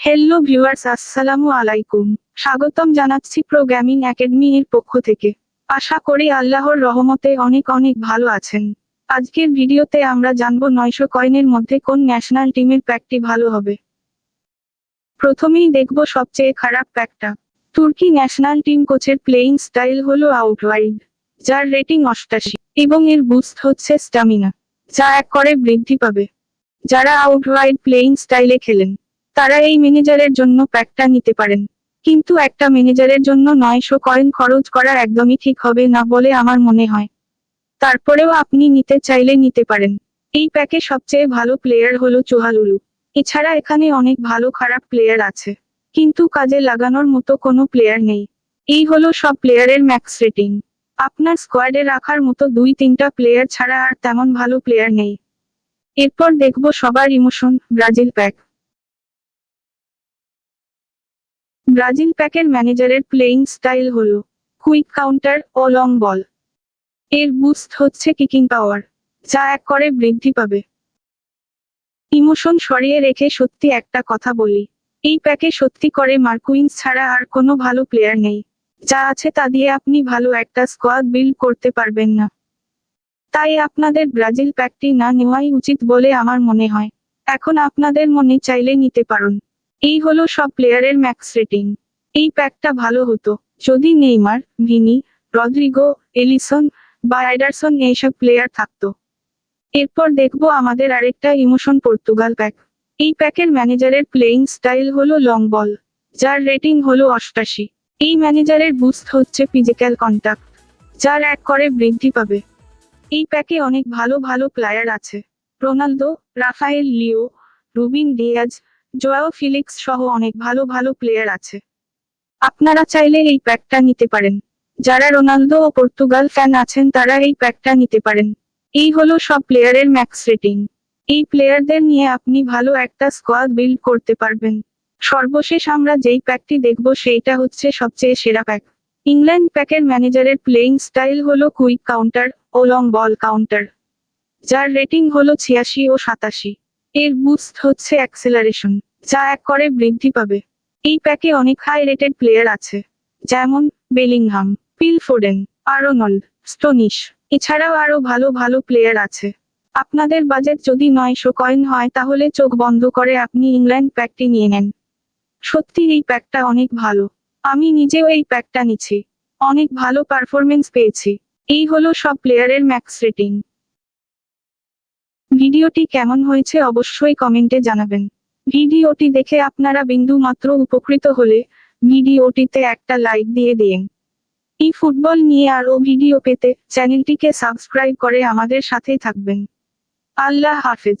Hello viewers আসসালামু আলাইকুম। স্বাগতম জানাচ্ছি প্রোগ্রামিং একাডেমি এর পক্ষ থেকে। আশা করি আল্লাহর রহমতে অনেক অনেক ভালো আছেন। আজকের ভিডিওতে আমরা জানব নয়শো কয়েনের মধ্যে কোন ন্যাশনাল টিমের প্যাকটি ভালো হবে। প্রথমেই দেখব সবচেয়ে খারাপ প্যাকটা। তুর্কি ন্যাশনাল টিম কোচের প্লেইং স্টাইল হলো আউটওয়াইড যার রেটিং অষ্টাশি, এবং এর বুস্ট হচ্ছে স্টামিনা যা এক করে বৃদ্ধি পাবে। যারা আউটওয়াইড প্লেইং স্টাইলে খেলেন তারা এই ম্যানেজারের জন্য প্যাকটা নিতে পারেন। কিন্তু একটা ম্যানেজারের জন্য নয়শো কয়েন খরচ করা একদমই ঠিক হবে না বলে আমার মনে হয়। তারপরেও আপনি নিতে চাইলে নিতে পারেন। এই প্যাকে সবচেয়ে ভালো প্লেয়ার হলো চোহালুলু। এছাড়া এখানে অনেক ভালো খারাপ প্লেয়ার আছে। কিন্তু কাজে লাগানোর মতো কোনো প্লেয়ার নেই। এই হলো সব প্লেয়ারের ম্যাক্স রেটিং। আপনার স্কোয়াডে রাখার মতো দুই তিনটা প্লেয়ার ছাড়া আর তেমন ভালো প্লেয়ার নেই। এরপর দেখব সবার ইমোশন, ব্রাজিল প্যাক। ব্রাজিল প্যাকের ম্যানেজারের প্লেইং স্টাইল হল কুইক কাউন্টার ও লং বল এর বুস্ট হচ্ছে কিকিং পাওয়ার যা এক করে বৃদ্ধি পাবে। ইমোশন সরিয়ে রেখে সত্যি একটা কথা বলি, এই প্যাকে সত্যি করে মার্কুইন্স ছাড়া আর কোনো ভালো প্লেয়ার নেই। যা আছে তা দিয়ে আপনি ভালো একটা স্কোয়াড বিল্ড করতে পারবেন না। তাই আপনাদের ব্রাজিল প্যাকটি না নেওয়াই উচিত বলে আমার মনে হয়। এখন আপনাদের মনে চাইলে নিতে পারুন। এই হলো সব প্লেয়ারের ম্যাক্স রেটিং এই প্যাকটা ভালো হতো। যদি নেইমার, ভিনি, রদ্রিগো, এলিসন বা অ্যাডারসন এইসব প্লেয়ার থাকতো। এরপর দেখব আমাদের আরেকটা ইমোশন পর্তুগাল প্যাক এই প্যাকের ম্যানেজারের প্লেইং স্টাইল হলো লং বল যার রেটিং হলো অষ্টাশি। এই ম্যানেজারের বুস্ট হচ্ছে ফিজিক্যাল কন্টাক্ট যার এক করে বৃদ্ধি পাবে। এই প্যাকে অনেক ভালো ভালো প্লেয়ার আছে। Ronaldo, Rafael Leao, Ruben Dias Joao Felix সহ অনেক ভালো ভালো প্লেয়ার আছে। আপনারা চাইলে এই প্যাকটা নিতে পারেন। যারা রোনালদো ও পর্তুগাল ফ্যান আছেন, তারা এই প্যাকটা নিতে পারেন। এই হলো সব প্লেয়ারের ম্যাক্স রেটিং এই প্লেয়ারদের নিয়ে আপনি ভালো একটা স্কোয়াড বিল্ড করতে পারবেন। সর্বশেষ আমরা যেই প্যাকটি দেখব, সেইটা হচ্ছে সবচেয়ে সেরা প্যাক ইংল্যান্ড প্যাকের ম্যানেজারের প্লেইং স্টাইল হলো কুইক কাউন্টার ও লং বল কাউন্টার যার রেটিং হলো ছিয়াশি ও সাতাশি। এর বুস্ট হচ্ছে অ্যাক্সেলারেশন যা এক করে বৃদ্ধি পাবে। এই প্যাকে অনেক হাই রেটেড প্লেয়ার আছে, যেমন বেলিংহাম পিল ফোডেন আরোনল্ড স্টোনিশ এছাড়াও আরও ভালো ভালো প্লেয়ার আছে। আপনাদের বাজেট যদি নয়শো কয়েন হয়, তাহলে চোখ বন্ধ করে আপনি ইংল্যান্ড প্যাকটি নিয়ে নেন। সত্যি এই প্যাকটা অনেক ভালো। আমি নিজেও এই প্যাকটা নিচ্ছি। অনেক ভালো পারফরমেন্স পেয়েছি। এই হলো সব প্লেয়ারের ম্যাক্স রেটিং ভিডিওটি কেমন হয়েছে অবশ্যই কমেন্টে জানাবেন। ভিডিওটি দেখে আপনারা বিন্দু মাত্র উপকৃত হলে ভিডিওটিতে একটা লাইক দিয়ে দিন। এই ফুটবল নিয়ে আরও ভিডিও পেতে চ্যানেলটিকে সাবস্ক্রাইব করে আমাদের সাথেই থাকবেন। আল্লাহ হাফেজ।